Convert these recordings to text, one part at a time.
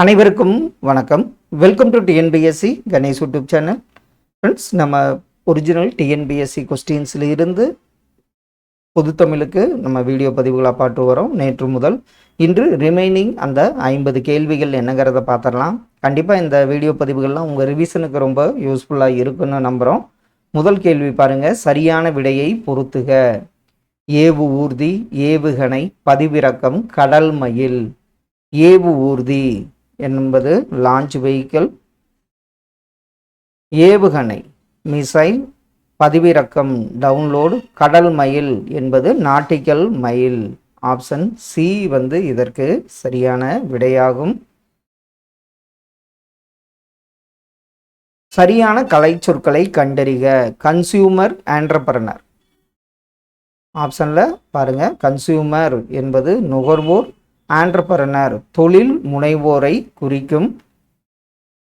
அனைவருக்கும் வணக்கம். Welcome to TNPSC Ganesh YouTube channel friends நம்ம ஒரிஜினல் டிஎன்பிஎஸ்சி கொஸ்டின்ஸில் இருந்து பொதுத்தமிழுக்கு நம்ம வீடியோ பதிவுகளாக பாட்டு வரோம். நேற்று முதல் இன்று ரிமைனிங் அந்த ஐம்பது கேள்விகள் என்னங்கிறத பார்த்துடலாம். கண்டிப்பாக இந்த வீடியோ பதிவுகள்லாம் உங்கள் ரிவிஷனுக்கு ரொம்ப யூஸ்ஃபுல்லாக இருக்குன்னு நம்புகிறோம் முதல் கேள்வி பாருங்கள் சரியான விடையை பொறுத்துக. ஏவு ஊர்தி ஏவுகணை பதிவிறக்கம் கடல் மயில். ஏவு ஊர்தி. என்பது லான்ச் வெஹிக்கிள் ஏவுகணை மிசைல் பதிவிறக்கம் டவுன்லோடு கடல் மயில் என்பது நாட்டிக்கல் மயில் ஆப்ஷன் சி வந்து இதற்கு சரியான விடையாகும். சரியான கலை சொற்களை கண்டறிக. கன்சியூமர் ஆண்டர்பரனர் ஆப்ஷனில் பாருங்கள் கன்சியூமர் என்பது நுகர்வோர் ஆண்டர்பரனர் தொழில் முனைவோரை குறிக்கும்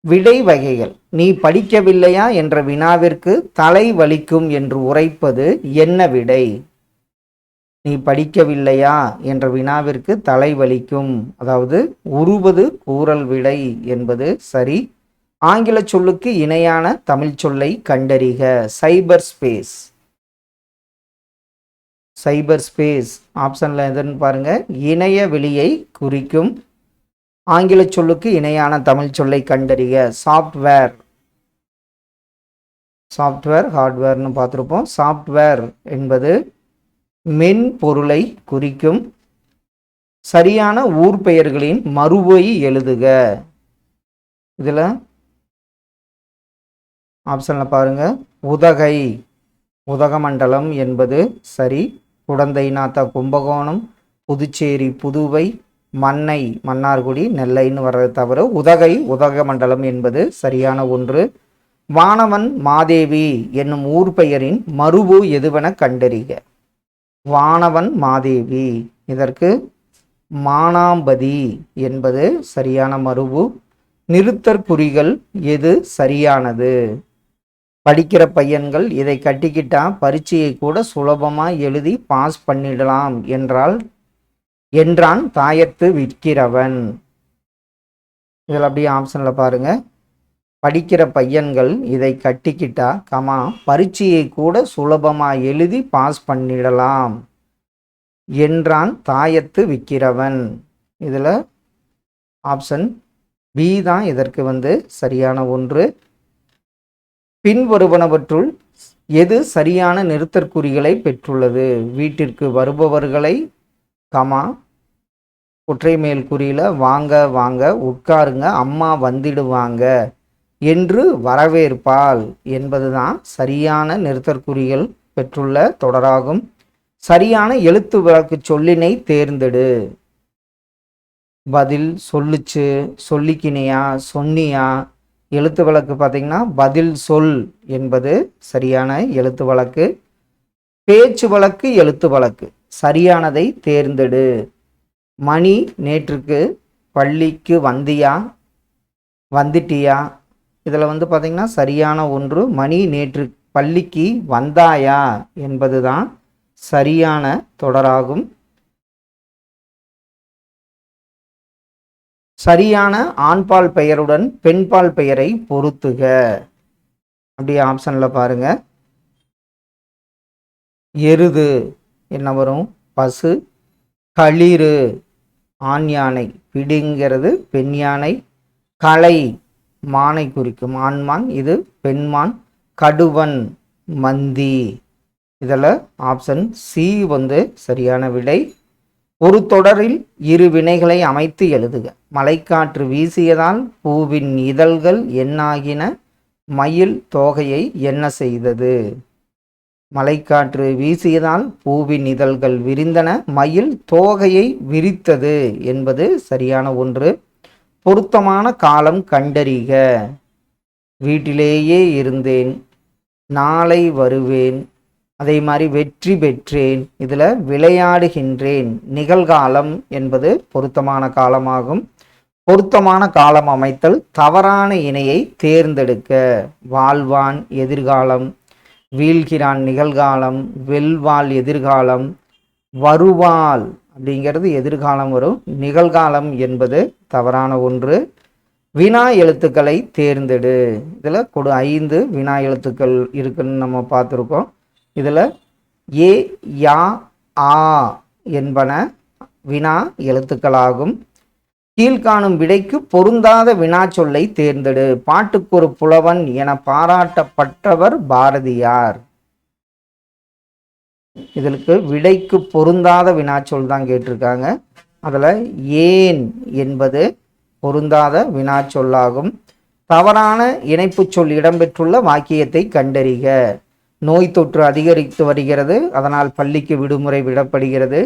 விடை வகைகள். நீ படிக்கவில்லையா? என்ற வினாவிற்கு தலை வலிக்கும் என்று உரைப்பது என்ன விடை? நீ படிக்கவில்லையா? என்ற வினாவிற்கு தலை வலிக்கும். அதாவது உருவது கூறல் விடை என்பது சரி. ஆங்கில சொல்லுக்கு இணையான தமிழ் சொல்லை கண்டறிக. சைபர் ஸ்பேஸ் சைபர் ஸ்பேஸ் ஆப்ஷனில் எதுன்னு பாருங்கள் இணைய வெளியை குறிக்கும். ஆங்கில சொல்லுக்கு இணையான தமிழ் சொல்லை கண்டறிக. சாஃப்ட்வேர் சாஃப்ட்வேர் ஹார்ட்வேர்னு பார்த்துருப்போம். சாஃப்ட்வேர் என்பது மென்பொருளை குறிக்கும். சரியான ஊர் பெயர்களின் மறுபொய் எழுதுக. இதில் ஆப்ஷனில் பாருங்கள் உதகை. உதகமண்டலம் என்பது சரி. குடந்தைநாத்தா கும்பகோணம் புதுச்சேரி புதுவை மன்னை மன்னார்குடி நெல்லைன்னு வர்றது தவிர உதகை உதகமண்டலம் என்பது சரியான ஒன்று. வானவன் மாதேவி என்னும் ஊர் பெயரின் மறுபு எதுவென கண்டறிக. வானவன் மாதேவி. இதற்கு மானாம்பதி என்பது சரியான மறுபு நிறுத்தற்குறிகள் எது சரியானது? படிக்கிற பையன்கள் இதை கட்டிக்கிட்டா பரீட்சையை கூட சுலபமாக எழுதி பாஸ் பண்ணிடலாம் என்றால் என்றான் தாயத்து விற்கிறவன். இதில் அப்படியே ஆப்ஷனில் பாருங்க. படிக்கிற பையன்கள் இதை கட்டிக்கிட்டா கமா பரீட்சையை கூட சுலபமாக எழுதி பாஸ் பண்ணிடலாம் என்றான் தாயத்து விற்கிறவன். இதில் ஆப்ஷன் பி தான் இதற்கு வந்து சரியான ஒன்று. பின்வருவனவற்றுள் எது சரியான நிறுத்தற்குறிகளை பெற்றுள்ளது? வீட்டிற்கு வருபவர்களை கமா குற்றை மேல் குறியில் வாங்க வாங்க உட்காருங்க அம்மா வந்துடுவாங்க என்று வரவேற்பால் என்பதுதான் சரியான நிறுத்தற்குறிகள் பெற்றுள்ள தொடராகும். சரியான எழுத்து விளக்கு சொல்லினை தேர்ந்தெடு. பதில் சொல்லுச்சு சொல்லிக்கினியா சொன்னியா எழுத்து வழக்கு பார்த்தீங்கன்னா பதில் சொல் என்பது சரியான எழுத்து வழக்கு. பேச்சு வழக்கு எழுத்து வழக்கு. சரியானதை தேர்ந்தெடு. மணி நேற்றுக்கு பள்ளிக்கு வந்தியா? வந்துட்டியா? இதில் வந்து பார்த்திங்கன்னா சரியான ஒன்று மணி நேற்று பள்ளிக்கு வந்தாயா? என்பது தான் சரியான தொடராகும். சரியான ஆண்பால் பெயருடன் பெண்பால் பெயரை பொருத்துக. அப்படியே ஆப்ஷனில் பாருங்க. எருது என்ன வரும்? பசு. களிறு. ஆண் யானை. பிடிங்கிறது பெண் யானை. களை. மானை குறிக்கும். ஆண்மான் இது பெண்மான் கடுவன் மந்தி. இதில் ஆப்ஷன் சி வந்து சரியான விடை. ஒரு தொடரில் இரு வினைகளை அமைத்து எழுதுக. மலைக்காற்று வீசியதால் பூவின் இதழ்கள் என்னாகின? மயில் தோகையை என்ன செய்தது? மலைக்காற்று வீசியதால் பூவின் இதழ்கள் விரிந்தன. மயில் தோகையை விரித்தது என்பது சரியான ஒன்று. பொருத்தமான காலம் கண்டறிக. வீட்டிலேயே இருந்தேன். நாளை வருவேன். அதே மாதிரி வெற்றி பெற்றேன் இதில் விளையாடுகின்றேன். நிகழ்காலம் என்பது பொருத்தமான காலமாகும். பொருத்தமான காலம் அமைத்தல் தவறான இணையை தேர்ந்தெடுக்க. வாழ்வான் எதிர்காலம் வீழ்கிறான் நிகழ்காலம் வெல்வாள் எதிர்காலம் வருவாள் அப்படிங்கிறது எதிர்காலம் வரும். நிகழ்காலம் என்பது தவறான ஒன்று. வினா எழுத்துக்களை தேர்ந்தெடு. இதில் கொடு ஐந்து வினா எழுத்துக்கள் இருக்குன்னு நம்ம பார்த்துருக்கோம். இதில் ஏ யா ஆ என்பன வினா எழுத்துக்களாகும். கீழ்காணும் விடைக்கு பொருந்தாத வினா சொல்லை தேர்ந்தெடு. பாட்டுக்கு ஒரு புலவன் என பாராட்டப்பட்டவர் பாரதியார். இதற்கு விடைக்கு பொருந்தாத வினாச்சொல் தான் கேட்டிருக்காங்க. அதில் ஏன் என்பது பொருந்தாத வினாச்சொல்லாகும் தவறான இணைப்புச் சொல் இடம்பெற்றுள்ள வாக்கியத்தை கண்டறிக. நோய் தொற்று அதிகரித்து வருகிறது. அதனால் பள்ளிக்கு விடுமுறை விடப்படுகிறது.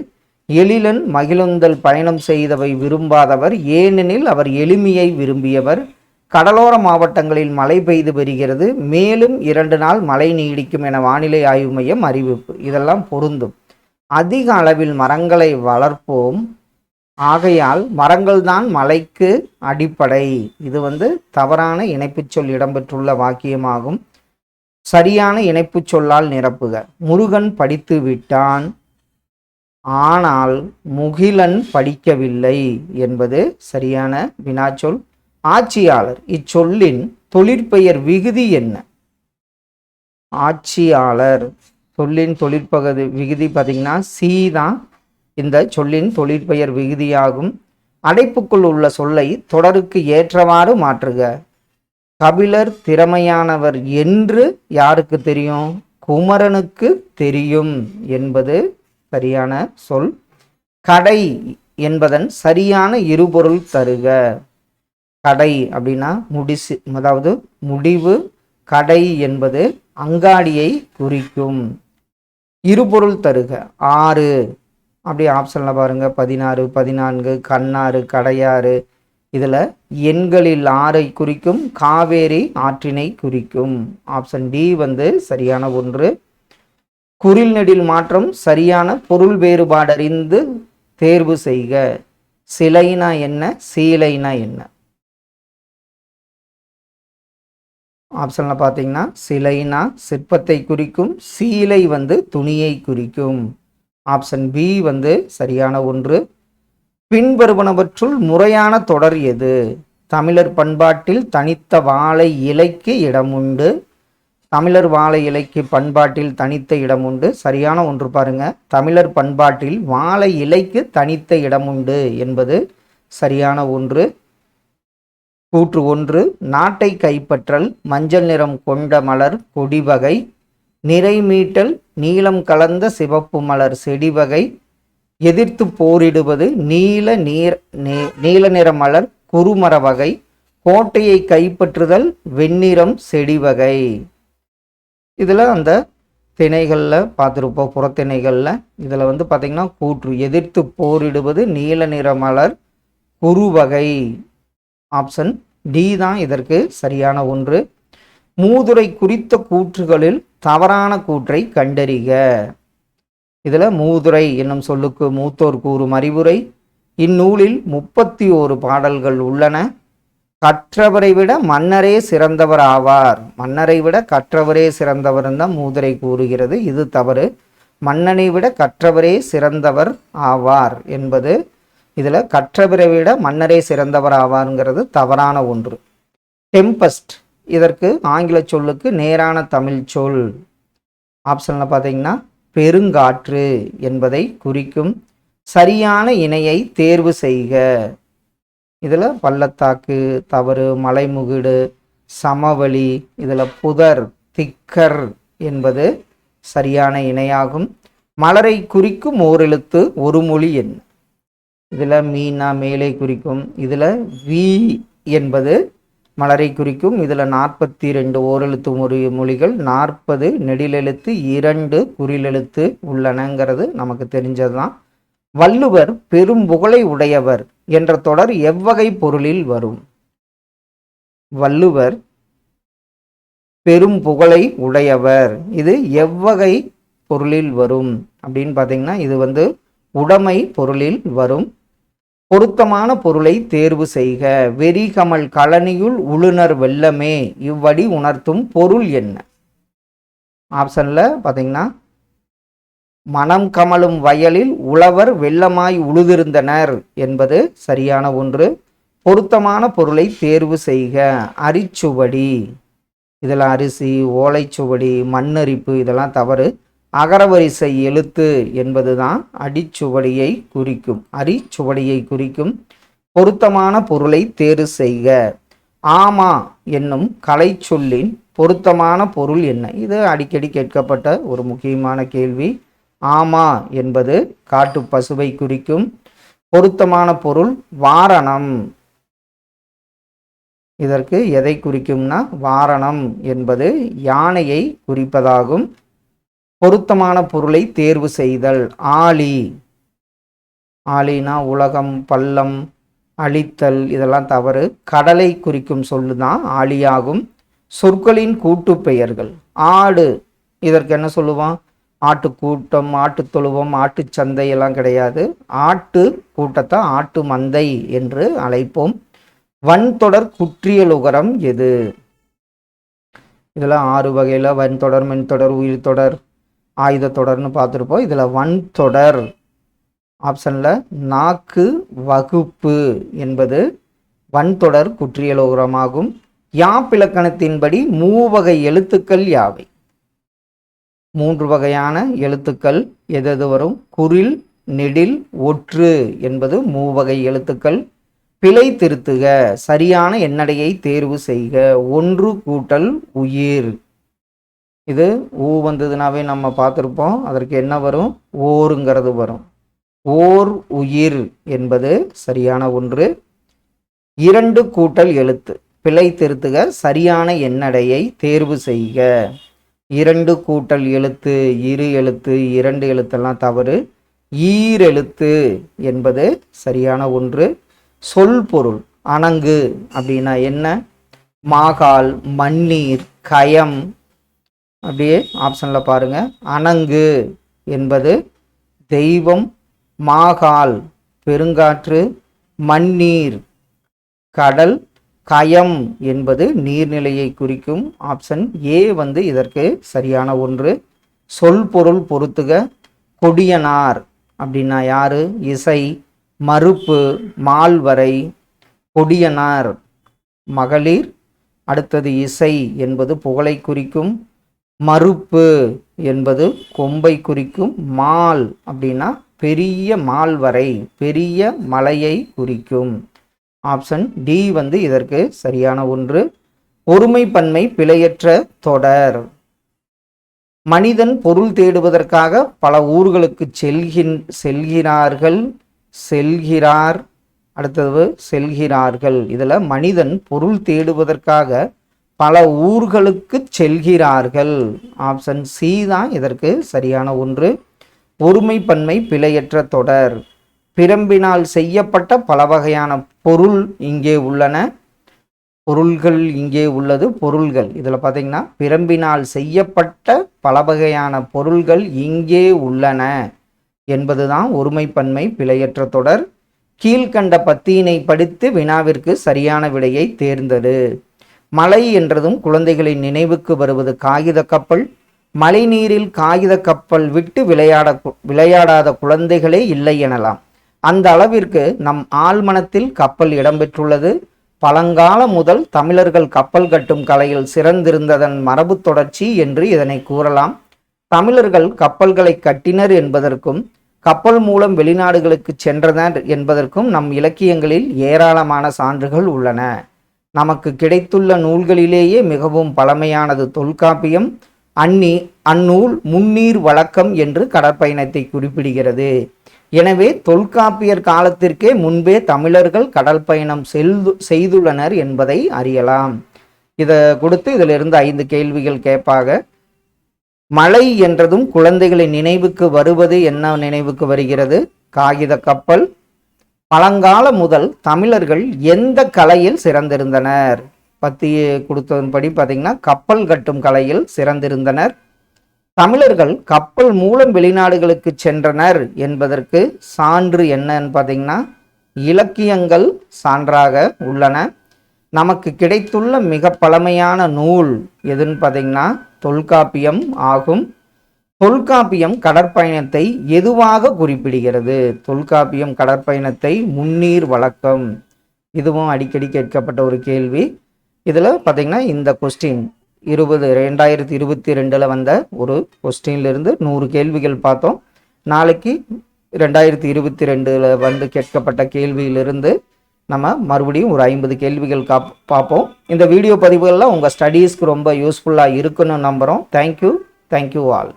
எழிலன் மகிழுந்தல் பயணம் செய்தவை விரும்பாதவர். ஏனெனில் அவர் எளிமையை விரும்பியவர். கடலோர மாவட்டங்களில் மழை பெய்து வருகிறது. மேலும் இரண்டு நாள் மழை நீடிக்கும் என வானிலை ஆய்வு மையம் அறிவிப்பு. இதெல்லாம் பொருந்தும். அதிக அளவில் மரங்களை வளர்ப்போம். ஆகையால் மரங்கள் தான் மலைக்கு அடிப்படை. இது வந்து தவறான இணைப்புச் சொல் இடம்பெற்றுள்ள வாக்கியமாகும். சரியான இணைப்புச் சொல்லால் நிரப்புக. முருகன் படித்து விட்டான். ஆனால் முகிலன் படிக்கவில்லை என்பது சரியான வினாச்சொல். ஆட்சியாளர் இச்சொல்லின் தொழிற்பெயர் விகுதி என்ன? ஆட்சியாளர் சொல்லின் தொழிற்பகுதி விகுதி பார்த்தீங்கன்னா சி தான் இந்த சொல்லின் தொழிற்பெயர் விகுதியாகும். அடைப்புக்குள் உள்ள சொல்லை தொடருக்கு ஏற்றவாறு மாற்றுக. கபிலர் திறமையானவர் என்று யாருக்கு தெரியும்? குமரனுக்கு தெரியும் என்பது சரியான சொல். கடை என்பதன் சரியான இருபொருள் தருக. கடை அப்படின்னா முடிசு அதாவது முடிவு கடை என்பது அங்காடியை குறிக்கும். இருபொருள் தருக. ஆறு. அப்படி ஆப்ஷனில் பாருங்கள் பதினாறு பதினான்கு கண்ணாறு கடையாறு இதில் எண்களில் ஆறை குறிக்கும் காவேரி ஆற்றினை குறிக்கும். ஆப்ஷன் டி வந்து சரியான ஒன்று. குறில் நெடில் மாற்றம் சரியான பொருள் வேறுபாடறிந்து தேர்வு செய்க. சிலைனா என்ன? சீலைனா என்ன? ஆப்ஷனில் பார்த்தீங்கன்னா சிலைனா சிற்பத்தை குறிக்கும் சீலை வந்து துணியை குறிக்கும். ஆப்ஷன் பி வந்து சரியான ஒன்று. பின்வருவனவற்றுள் முறையான தொடர் எது? தமிழர் பண்பாட்டில் தனித்த வாழை இலைக்கு இடமுண்டு. தமிழர் வாழை இலைக்கு பண்பாட்டில் தனித்த இடம் உண்டு சரியான ஒன்று பாருங்க. தமிழர் பண்பாட்டில் வாழை இலைக்கு தனித்த இடம் உண்டு என்பது சரியான ஒன்று. கூற்று ஒன்று நாட்டை கைப்பற்றல் மஞ்சள் நிறம் கொண்ட மலர் கொடி வகை நிறைமீட்டல் நீளம் கலந்த சிவப்பு மலர் செடி வகை எதிர்த்து போரிடுவது நீல நீர் நீ- நீல நிற மலர் குறுமர வகை கோட்டையை கைப்பற்றுதல் வெண்ணிறம் செடி வகை. இதில் அந்த திணைகளில் பார்த்துருப்போம் புறத்திணைகளில். இதில் வந்து பார்த்திங்கன்னா கூற்று எதிர்த்து போரிடுவது நீல நிற மலர் குறுவகை ஆப்ஷன் டி தான் இதற்கு சரியான ஒன்று. மூதுரை குறித்த கூற்றுகளில் தவறான கூற்றை கண்டறிக. இதில் மூதுரை என்னும் சொல்லுக்கு மூத்தோர் கூறும் அறிவுரை இந்நூலில் முப்பத்தி ஓரு பாடல்கள் உள்ளன. கற்றவரை விட மன்னரே சிறந்தவர் ஆவார். மன்னரை விட கற்றவரே சிறந்தவர் தான் மூதுரை கூறுகிறது. இது தவறு. மன்னனை விட கற்றவரே சிறந்தவர் ஆவார் என்பது இதில் கற்றவரை விட மன்னரே சிறந்தவர் ஆவார்ங்கிறது தவறான ஒன்று. டெம்பஸ்ட். இதற்கு ஆங்கில சொல்லுக்கு நேரான தமிழ் சொல். ஆப்ஷனில் பார்த்தீங்கன்னா பெருங்காற்று என்பதை குறிக்கும் சரியான இணையை தேர்வு செய்க. இதில் பள்ளத்தாக்கு தவறு மலைமுகிடு சமவெளி இதில் புதர் திக்கர் என்பது சரியான இணையாகும். மலரை குறிக்கும் ஓரெழுத்து ஒரு மொழி எண் இதில் மீனா மேலே குறிக்கும். இதில் வி என்பது மலரை குறிக்கும். இதில் நாற்பத்தி ரெண்டு ஓரெழுத்து மொழி மொழிகள் நாற்பது நெடிலெழுத்து இரண்டு குறிலெழுத்து உள்ளனங்கிறது நமக்கு தெரிஞ்சது தான் வள்ளுவர் பெரும் புகழை உடையவர் என்ற தொடர் எவ்வகை பொருளில் வரும்? வள்ளுவர் பெரும் புகழை உடையவர். இது எவ்வகை பொருளில் வரும்? அப்படின்னு பார்த்தீங்கன்னா இது வந்து உடைமை பொருளில் வரும். பொருத்தமான பொருளை தேர்வு செய்க. வெறிகமல் கழனியுள் உளுனர் வெள்ளமே இவ்வடி உணர்த்தும் பொருள் என்ன? ஆப்ஷனில் பார்த்தீங்கன்னா மனம் கமலும் வயலில் உழவர் வெள்ளமாய் உழுதிருந்தனர் என்பது சரியான ஒன்று. பொருத்தமான பொருளை தேர்வு செய்க. அரிச்சுவடி. இதில் அரிசி ஓலைச்சுவடி மண்ணரிப்பு இதெல்லாம் தவறு. அகரவரிசை எழுத்து என்பதுதான் அடிச்சுவடியை குறிக்கும். அரிச்சுவடியை குறிக்கும் பொருத்தமான பொருளை தேர்வு செய்க. ஆமா என்னும் கலை சொல்லின் பொருத்தமான பொருள் என்ன? இது அடிக்கடி கேட்கப்பட்ட ஒரு முக்கியமான கேள்வி. ஆமா என்பது காட்டு பசுவை குறிக்கும் பொருத்தமான பொருள் வாரணம். இதற்கு எதை குறிக்கும்னா வாரணம் என்பது யானையை குறிப்பதாகும். பொருத்தமான பொருளை தேர்வு செய்தல். ஆலி ஆலினா உலகம் பள்ளம் அழித்தல் இதெல்லாம் தவறு. கடலை குறிக்கும் சொல்லு தான் ஆலியாகும் சொற்களின் கூட்டு பெயர்கள் ஆடு இதற்கு என்ன சொல்லுவான்? ஆட்டு கூட்டம் ஆட்டு தொழுவம் ஆட்டு சந்தை எல்லாம் கிடையாது. ஆட்டு கூட்டத்தை ஆட்டு மந்தை என்று அழைப்போம். வன்தொடர் குற்றியலுகரம் எது? இதில் ஆறு வகையில் வன்தொடர் மென்தொடர் ஆயுத தொடர்னு பார்த்துருப்போம். இதில் வன்தொடர் ஆப்ஷனில் நாக்கு வகுப்பு என்பது வன்தொடர் குற்றியலோகரமாகும். யாப்பிலக்கணத்தின்படி மூவகை எழுத்துக்கள் யாவை? மூன்று வகையான எழுத்துக்கள் எதது வரும்? குரில் நெடில் ஒற்று என்பது மூவகை எழுத்துக்கள். பிழை திருத்துக சரியான எண்ணடையை தேர்வு செய்க ஒன்று கூட்டல் உயிர். இது ஊ வந்ததுனாவே நம்ம பார்த்துருப்போம். அதற்கு என்ன வரும்? ஓருங்கிறது வரும். ஓர் உயிர் என்பது சரியான ஒன்று. இரண்டு கூட்டல் எழுத்து. பிழை திருத்துக சரியான எண்ணடையை தேர்வு செய்க. இரண்டு கூட்டல் எழுத்து இரு எழுத்து இரண்டு எழுத்தெல்லாம் தவறு. ஈரெழுத்து என்பது சரியான ஒன்று. சொல் பொருள் அணங்கு அப்படின்னா என்ன? மாகால் மண்ணீர் கயம் அப்படியே ஆப்ஷனில் பாருங்கள் அணங்கு என்பது தெய்வம் மாகால் பெருங்காற்று மண்ணீர் கடல் கயம் என்பது நீர்நிலையை குறிக்கும் ஆப்ஷன் ஏ வந்து இதற்கு சரியான ஒன்று. சொல் பொருள் பொருத்துக கொடியனார் அப்படின்னா யார்? இசை மறுப்பு மால்வரை கொடியனார் மகளிர். அடுத்தது இசை என்பது புகழை குறிக்கும். மறுப்பு என்பது கொம்பை குறிக்கும் மால் அப்படின்னா பெரிய மால் வரை பெரிய மலையை குறிக்கும். ஆப்ஷன் டி வந்து இதற்கு சரியான ஒன்று. ஒருமைப்பன்மை பிழையற்ற தொடர். மனிதன் பொருள் தேடுவதற்காக பல ஊர்களுக்கு செல்கின் செல்கிறார்கள் செல்கிறார். அடுத்தது செல்கிறார்கள். இதில் மனிதன் பொருள் தேடுவதற்காக பல ஊர்களுக்கு செல்கிறார்கள். ஆப்ஷன் சி தான் இதற்கு சரியான ஒன்று. ஒருமைப்பன்மை பிழையற்ற தொடர். பிரம்பினால் செய்யப்பட்ட பல வகையான பொருள் இங்கே உள்ளன. பொருள்கள் இங்கே உள்ளது. பொருள்கள். இதில் பார்த்தீங்கன்னா பிரம்பினால் செய்யப்பட்ட பல வகையான பொருள்கள் இங்கே உள்ளன என்பதுதான் ஒருமைப்பன்மை பிழையற்ற தொடர். கீழ்கண்ட பத்தியினை படித்து வினாவிற்கு சரியான விடையை தேர்ந்தது மலை என்றதும் குழந்தைகளின் நினைவுக்கு வருவது காகித கப்பல். மழைநீரில் காகித கப்பல் விட்டு விளையாட விளையாடாத குழந்தைகளே இல்லை எனலாம். அந்த அளவிற்கு நம் ஆழ்மனத்தில் கப்பல் இடம்பெற்றுள்ளது. பழங்காலம் முதல் தமிழர்கள் கப்பல் கட்டும் கலையில் சிறந்திருந்ததன் மரபு தொடர்ச்சி என்று இதனை கூறலாம். தமிழர்கள் கப்பல்களை கட்டினர் என்பதற்கும் கப்பல் மூலம் வெளிநாடுகளுக்கு சென்றனர் என்பதற்கும் நம் இலக்கியங்களில் ஏராளமான சான்றுகள் உள்ளன. நமக்கு கிடைத்துள்ள நூல்களிலேயே மிகவும் பழமையானது தொல்காப்பியம் அந்நி அந்நூல் முன்னீர் வழக்கம் என்று கடற்பயணத்தை குறிப்பிடுகிறது. எனவே தொல்காப்பியர் காலத்திற்கே முன்பே தமிழர்கள் கடல் பயணம் செல்து செய்துள்ளனர் என்பதை அறியலாம். இதை கொடுத்து இதிலிருந்து ஐந்து கேள்விகள் கேட்பாக மழை என்றதும் குழந்தைகளின் நினைவுக்கு வருவது என்ன நினைவுக்கு வருகிறது? காகித கப்பல் பழங்காலம் முதல் தமிழர்கள் எந்த கலையில் சிறந்திருந்தனர்? பத்தி கொடுத்ததன்படி பார்த்தீங்கன்னா கப்பல் கட்டும் கலையில் சிறந்திருந்தனர். தமிழர்கள் கப்பல் மூலம் வெளிநாடுகளுக்கு சென்றனர் என்பதற்கு சான்று என்னன்னு பார்த்தீங்கன்னா இலக்கியங்கள் சான்றாக உள்ளன. நமக்கு கிடைத்துள்ள மிக பழமையான நூல் எதுன்னு பார்த்தீங்கன்னா தொல்காப்பியம் ஆகும். தொல்காப்பியம் கடற்பயணத்தை எதுவாக குறிப்பிடுகிறது? தொல்காப்பியம் கடற்பயணத்தை முன்னீர் வழக்கம். இதுவும் அடிக்கடி கேட்கப்பட்ட ஒரு கேள்வி. இதில் பார்த்தீங்கன்னா இந்த கொஸ்டின் இருபது ரெண்டாயிரத்தி இருபத்தி ரெண்டில் வந்த ஒரு கொஸ்டின்லேருந்து நூறு கேள்விகள் பார்த்தோம். நாளைக்கு ரெண்டாயிரத்தி இருபத்தி ரெண்டில் வந்து கேட்கப்பட்ட கேள்வியிலிருந்து நம்ம மறுபடியும் ஒரு ஐம்பது கேள்விகள் காப் பார்ப்போம். இந்த வீடியோ பதிவுகளில் உங்கள் ஸ்டடீஸ்க்கு ரொம்ப யூஸ்ஃபுல்லாக இருக்குன்னு நம்புகிறோம் தேங்க்யூ தேங்க்யூ ஆல்